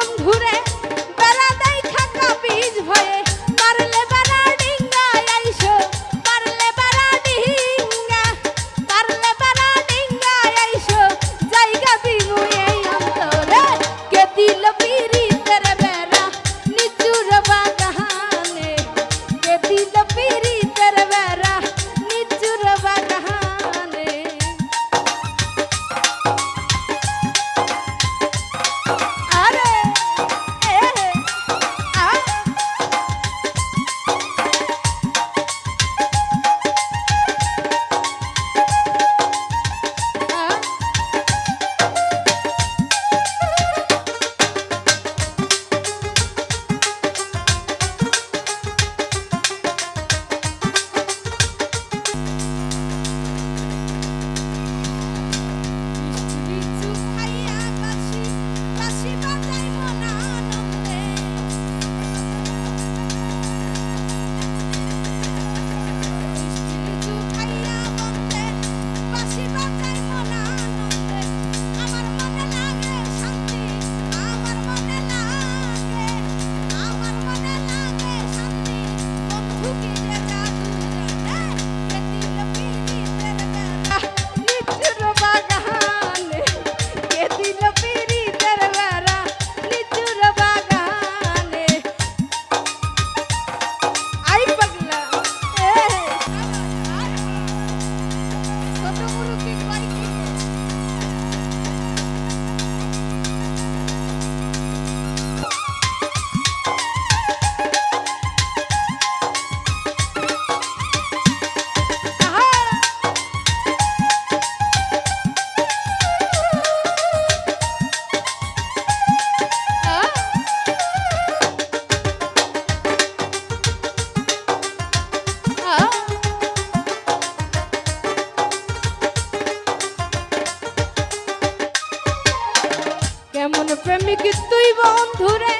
বন্ধুরে বেড়া দেয় খাকা বীজ ভয়ে। পারলে বেড়া ডিঙ্গা আইসো, পারলে বেড়া ডিঙ্গা। পারলে বেড়া ডিঙ্গা আইসো, জায়গা বিনুয়ে অন্তরে। কে দিল পিরি তেরে বেড়া, নিচুর বাগানে। কে দিল পিরি প্রেমিক তুই বন্ধুরে